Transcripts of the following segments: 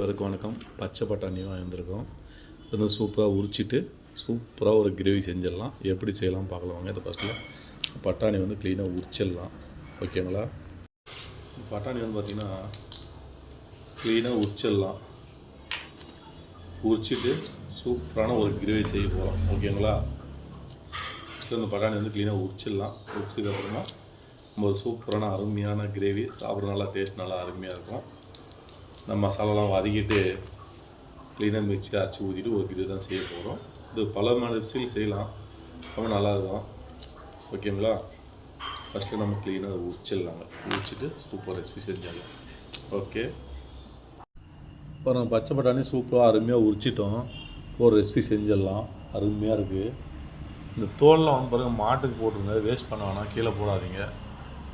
வரைக்கும் வணக்கம். பச்சை பட்டாணியும் வாங்கியிருந்திருக்கோம். இது வந்து சூப்பராக உரிச்சிட்டு சூப்பராக ஒரு கிரேவி செஞ்சிடலாம். எப்படி செய்யலாம் பார்க்கலாம். வாங்க ஃபஸ்ட்டில் பட்டாணி வந்து க்ளீனாக உரிச்சிடலாம். ஓகேங்களா பட்டாணி வந்து பார்த்திங்கன்னா க்ளீனாக உரிச்சிடலாம். உரிச்சிட்டு சூப்பரான ஒரு கிரேவி செய்ய போகிறோம் ஓகேங்களா ஃபஸ்ட்டில் இந்த பட்டாணி வந்து க்ளீனாக உரிச்சிடலாம். உரிச்சதுக்கப்புறமா நம்ம ஒரு சூப்பரான அருமையான கிரேவி. சாப்பிட்ற நல்லா டேஸ்ட் நல்லா அருமையாக இருக்கும். நம்ம மசாலாலாம் வதக்கிட்டு க்ளீனாக மிக்சி அரைச்சி ஊற்றிட்டு ஒரு கிரேவி தான் செய்ய போகிறோம் இது பல மனசில் செய்யலாம். ரொம்ப நல்லா இருக்கும். ஓகேங்களா ஃபஸ்ட்டு நம்ம க்ளீனாக அதை உரிச்சிடலாங்க. உரிச்சிட்டு சூப்பர் ரெசிபி செஞ்சிடலாம். ஓகே இப்போ நம்ம பச்சை பட்டாணி சூப்பராக அருமையாக உரிச்சிட்டோம். ஒரு ரெசிபி செஞ்சிடலாம். அருமையாக இருக்குது இந்த தோல்லாம் வந்து பாருங்கள் மாட்டுக்கு போட்டுருங்க. வேஸ்ட் பண்ண வேணாம். கீழே போடாதீங்க.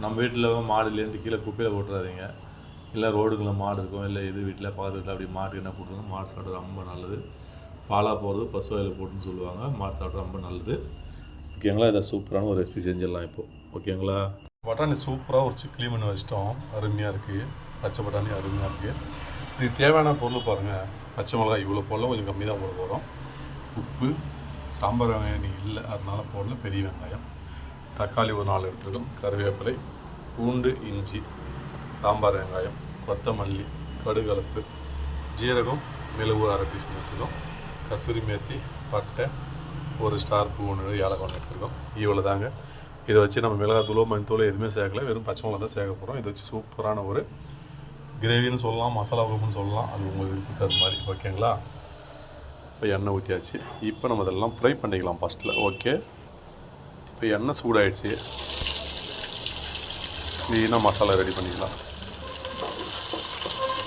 நம்ம வீட்டில் மாடுலேருந்து கீழே குப்பையில் போட்டுறாதீங்க. இல்லை ரோடுக்குள்ள மாடு இருக்கும் இல்லை இது வீட்டில் பக்கத்து வீட்டில் அப்படி மாட்டு என்ன போட்டுருங்க மாடு சாப்பிட்றது ரொம்ப நல்லது. பாலாக போகிறது பசு வயலில் போட்டுன்னு சொல்லுவாங்க மாடு சாப்பிட்றது ரொம்ப நல்லது. ஓகேங்களா இதை சூப்பரான ஒரு ரெசிபி செஞ்சிடலாம் இப்போது ஓகேங்களா பட்டாணி சூப்பராக ஒரு சிக்லி பண்ணி வச்சிட்டோம். அருமையாக இருக்குது பச்சை பட்டாணி அருமையாக இருக்குது இதுக்கு தேவையான பொருள் பாருங்கள் பச்சை மிளகாய் இவ்வளோ போடல கொஞ்சம் கம்மி தான் போட போகிறோம் உப்பு சாம்பார் வெங்காயம் இன்னைக்கு இல்லை. அதனால போடல பெரிய வெங்காயம். தக்காளி ஒரு நாலு எடுத்துருக்கோம். கருவேப்பிலை பூண்டு இஞ்சி சாம்பார் வெங்காயம். கொத்தமல்லி கடுகலப்பு ஜீரகம் மிளகு அரை டீஸ்பூன் எடுத்துருக்கோம் கசூரி மேத்தி பட்டை ஒரு ஸ்டார் பூ ஒன்று ஏலக்காய் ஒன்று எடுத்துருக்கோம் இவ்வளோ தாங்க. இதை வச்சு நம்ம மிளகாத்தூளோ மஞ்சத்தூளோ எதுவுமே சேர்க்கல. வெறும் பச்சை மிளகா தான் சேர்க்க போகிறோம் இதை வச்சு சூப்பரான ஒரு கிரேவின்னு சொல்லலாம் மசாலா குழம்புன்னு சொல்லலாம். அது உங்களுக்கு விருப்பத்துக்கு அது மாதிரி. ஓகேங்களா இப்போ எண்ணெய் ஊற்றியாச்சு இப்போ நம்ம இதெல்லாம் ஃப்ரை பண்ணிக்கலாம் ஃபஸ்ட்டில் ஓகே இப்போ எண்ணெய் சூடாயிடுச்சு. க்ளீனாக மசாலா ரெடி பண்ணிக்கலாம்.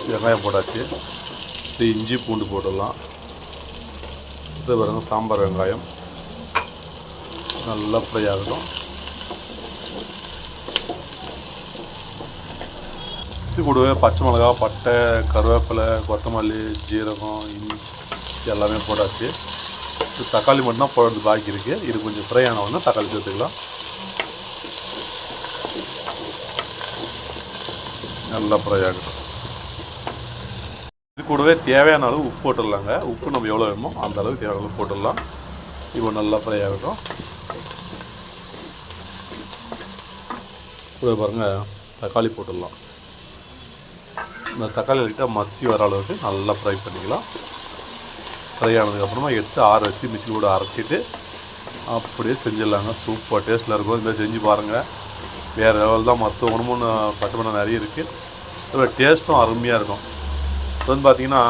வெங்காயம் போட்டாச்சு. இது இஞ்சி பூண்டு போட்டுடலாம். இது பாருங்கள் சாம்பார் வெங்காயம். நல்லா ஃப்ரை ஆகட்டும். இது கூடவே பச்சை மிளகா பட்டை கருவேப்பிலை கொத்தமல்லி ஜீரகம் இஞ்சி எல்லாமே போட்டாச்சு. இது தக்காளி மட்டும்தான் போடுறது பாக்கி இருக்குது இது கொஞ்சம் ஃப்ரை ஆன உடனே தக்காளி சேர்த்துக்கலாம். நல்லா ஃப்ரை ஆகட்டும். கூடவே தேவையான அளவு உப்பு போட்டுடலாங்க. உப்பு நம்ம எவ்வளோ வேணுமோ அந்த அளவுக்கு தேவையான அளவு போட்டுடலாம். இப்போ நல்லா ஃப்ரை ஆகட்டும். கூட பாருங்கள் தக்காளி போட்டுடலாம். இந்த தக்காளி லைட்டாக மத்தி வர அளவுக்கு நல்லா ஃப்ரை பண்ணிக்கலாம். ஃப்ரை ஆனதுக்கப்புறமா எடுத்து ஆற வச்சு மிச்சி கூட அரைச்சிட்டு அப்படியே செஞ்சிடலாங்க. சூப்பர் டேஸ்ட்டில் இருக்கும். இந்த மாதிரி செஞ்சு பாருங்கள் வேறு லெவல் தான் மற்ற உணவுன்னு பச்சை பண்ண நிறைய இருக்குது டேஸ்ட்டும் அருமையாக இருக்கும். வந்து பார்த்தீங்கன்னா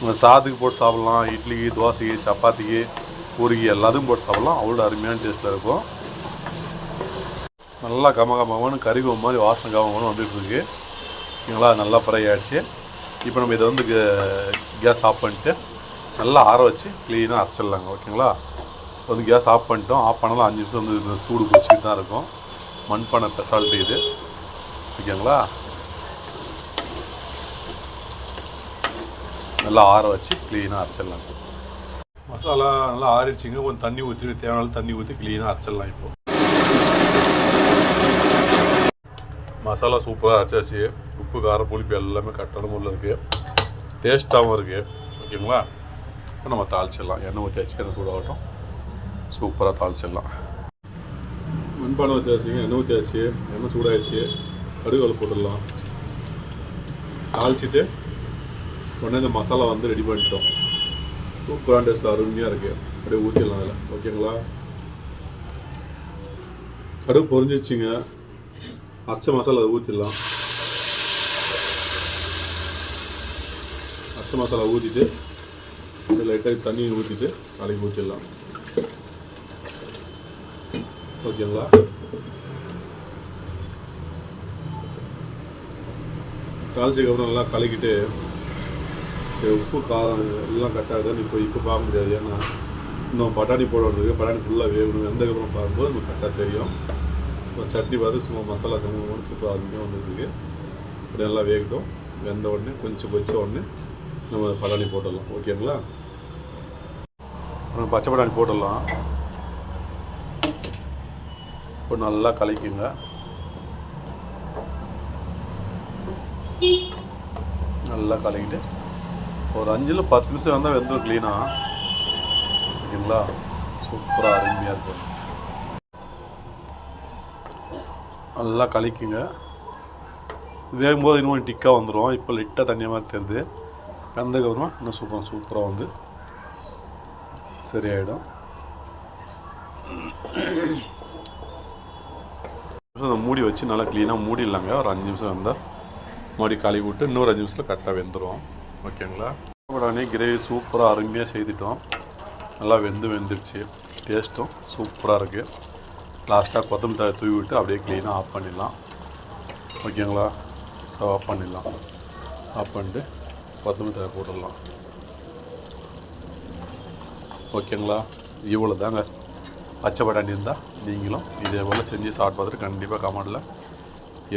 நம்ம சாதத்துக்கு போட்டு சாப்பிட்லாம். இட்லிக்கு தோசைக்கு சப்பாத்திக்கு பூரிக்கு எல்லாத்துக்கும் போட்டு சாப்பிட்லாம். அவ்வளோ அருமையான டேஸ்ட்டில் இருக்கும். நல்லா கம கமகமன்னு கறிகோம் மாதிரி வாசனை கமகமன்னு வந்துட்டுருக்கு ஓகேங்களா நல்லா ஃப்ரை ஆகிடுச்சு இப்போ நம்ம இதை வந்து கேஸ் ஆஃப் பண்ணிட்டு நல்லா ஆற வச்சு க்ளீனாக அரைச்சிடலாங்க. ஓகேங்களா? வந்து கேஸ் ஆஃப் பண்ணிட்டோம். ஆஃப் பண்ணலாம் அஞ்சு நிமிஷம் வந்து சூடு பிடிச்சிட்டு தான் இருக்கும். மண்பானை பெசால்ட்டு இது. ஓகேங்களா? நல்லா ஆற வச்சு க்ளீனாக அரைச்சிடலாம் மசாலா நல்லா ஆறிடுச்சிங்க. கொஞ்சம் தண்ணி ஊற்றி தேவையான தண்ணி ஊற்றி க்ளீனாக அரைச்சிடலாம் இப்போ. மசாலா சூப்பராக அரைச்சாச்சு. உப்பு காரம் புளிப்பு எல்லாமே கரெக்டான முறையில் இருக்குது டேஸ்ட்டாகவும் இருக்குது ஓகேங்களா? இப்போ நம்ம தாளிச்சிடலாம். எண்ணெய் ஊற்றியாச்சு எண்ணெய் சூடாகட்டும். சூப்பராக தாளிச்சிடலாம். மண்பானை வச்சாச்சுங்க. எண்ணெய் ஊற்றியாச்சு எண்ணெய் சூடாகிடுச்சு கடுகு போட்டுடலாம். தாளிச்சிட்டு உடனே இந்த மசாலா வந்து ரெடி பண்ணிட்டோம். சூப்பரான டேஸ்ட்டில் அருமையாக இருக்குது அப்படியே ஊற்றிடலாம் அதில். ஓகேங்களா கடுகு பொறிஞ்சிச்சிங்க அரைச்ச மசாலா அதை ஊற்றிடலாம் அரைச்ச மசாலா ஊற்றிட்டு லைட்டாக தண்ணி ஊற்றிட்டு நாளைக்கு ஊற்றிடலாம் ஓகேங்களா தாளிச்சதுக்கப்புறம் நல்லா கலக்கிட்டு உப்பு காரம் எல்லாம் கட்டாகுதுன்னு இப்போ இப்போ பார்க்க முடியாது. ஏன்னா இன்னும் பட்டாணி போட பட்டாணி ஃபுல்லாக வேகணும். வெந்ததுக்கப்புறம் பார்க்கும்போது நமக்கு கரெக்டாக தெரியும். இப்போ சட்னி பார்த்து சும்மா மசாலா கம்மி சூப்பராக அதுமே வந்துருக்கு இப்படி நல்லா வேகட்டும். வெந்த உடனே கொஞ்சம் கொச்ச உடனே நம்ம பட்டாணி போட்டுடலாம். ஓகேங்களா? அப்புறம் பச்சை பட்டாணி போட்டுடலாம். இப்போ நல்லா கலக்கிங்க. நல்லா கலக்கிட்டு ஒரு அஞ்சில் பத்து நிமிஷம் வந்தால் வெந்துடும் க்ளீனாக ஓகேங்களா? சூப்பராக அருமையாக இருக்கும் நல்லா கழிக்குங்க வேகும்போது இன்னும் டிக்காக வந்துடும் இப்போ லிட்டாக தண்ணியாக மாதிரி தெரியுது. வெந்ததுக்கப்புறமா இன்னும் சூப்பராக சூப்பராக வந்து சரியாயிடும். அந்த மூடி வச்சு நல்லா க்ளீனாக மூடிடலாங்க. ஒரு அஞ்சு நிமிஷம் வந்தால் மறுபடியும் கழுவி விட்டு இன்னொரு அஞ்சு நிமிஷத்தில் கரெக்டாக வெந்துடும் ஓகேங்களா? உடனே கிரேவி சூப்பராக அருமையாக செய்துட்டோம். நல்லா வெந்து வெந்துருச்சு. டேஸ்ட்டும் சூப்பராக இருக்குது லாஸ்ட்டாக கொத்தமல்லி தழை தூவி விட்டு அப்படியே க்ளீனாக ஆஃப் பண்ணிடலாம். ஓகேங்களா? ஆஃப் பண்ணிடலாம். ஆஃப் பண்ணிட்டு கொத்தமல்லி தழை போட்டுடலாம். ஓகேங்களா? இவ்வளோ தாங்க பச்சை பட்டாணி இருந்தால் நீங்களும் இதே போல் செஞ்சு சாப்பிட்டு பார்த்துட்டு கண்டிப்பாக கமெண்டில்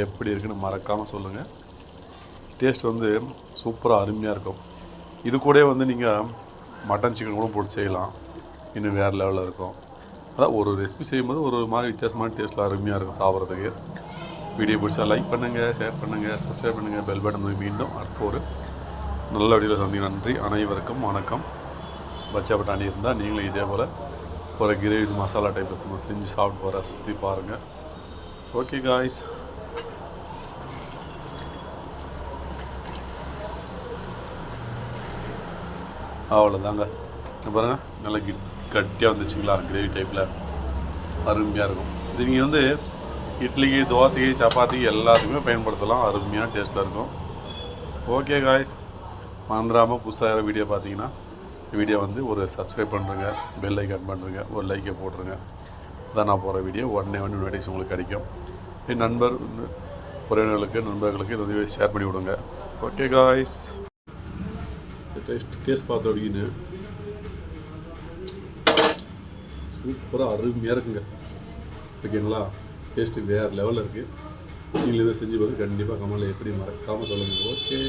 எப்படி இருக்குன்னு மறக்காமல் சொல்லுங்கள் டேஸ்ட் வந்து சூப்பராக அருமையாக இருக்கும். இது கூட வந்து நீங்கள் மட்டன் சிக்கன் கூட போட்டு செய்யலாம். இன்னும் வேறு லெவலில் இருக்கும். அதான் ஒரு ரெசிபி செய்யும்போது ஒரு மாதிரி வித்தியாசமான டேஸ்ட்டில் அருமையாக இருக்கும் சாப்பிட்றதுக்கு. வீடியோ பிடிச்சா லைக் பண்ணுங்கள் ஷேர் பண்ணுங்கள் சப்ஸ்கிரைப் பண்ணுங்கள் பெல் பட்டன் வந்து மீண்டும் அடுத்த ஒரு நல்ல வழியில் சந்திக்க நன்றி அனைவருக்கும் வணக்கம். பச்சா பட்டாணி இருந்தால் நீங்களும் இதே போல் ஒரு கிரேவி மசாலா டைப் செஞ்சு சாப்பிட்டு போகிற சுற்றி பாருங்கள் ஓகே காய்ஸ் அவ்வளோதாங்க பாருங்கள் நல்லா கிட் கட்டியாக வந்துச்சுங்களா கிரேவி டைப்பில் அருமையாக இருக்கும். இது நீங்கள் வந்து இட்லிக்கு தோசைக்கு சப்பாத்திக்கு எல்லாத்துக்குமே பயன்படுத்தலாம். அருமையாக டேஸ்ட்டாக இருக்கும். ஓகே காய்ஸ் மறந்துடாமல் புதுசாக வீடியோ பார்த்தீங்கன்னா வீடியோ வந்து ஒரு சப்ஸ்கிரைப் பண்ணுறங்க பெல் ஐக்கான் பண்ணுறங்க ஒரு லைக்கை போட்டுருங்க. அதான் நான் போகிற வீடியோ உடனே ஒன் நோட்டிஃபிகேஷன் உங்களுக்கு கிடைக்கும். என் நண்பர் உறவினர்களுக்கு நண்பர்களுக்கு இந்த ஷேர் பண்ணி விடுங்க. ஓகே காய்ஸ் டேஸ்ட் டேஸ்ட் பார்த்த அப்படின்னு சூப்பராக அருமையாக இருக்குங்க ஓகேங்களா டேஸ்ட்டு வேறு லெவலில் இருக்குது நீங்கள் இதை செஞ்சு பார்த்து கண்டிப்பாக கமலை எப்படி மறக்காமல் சொல்லுங்கள் ஓகே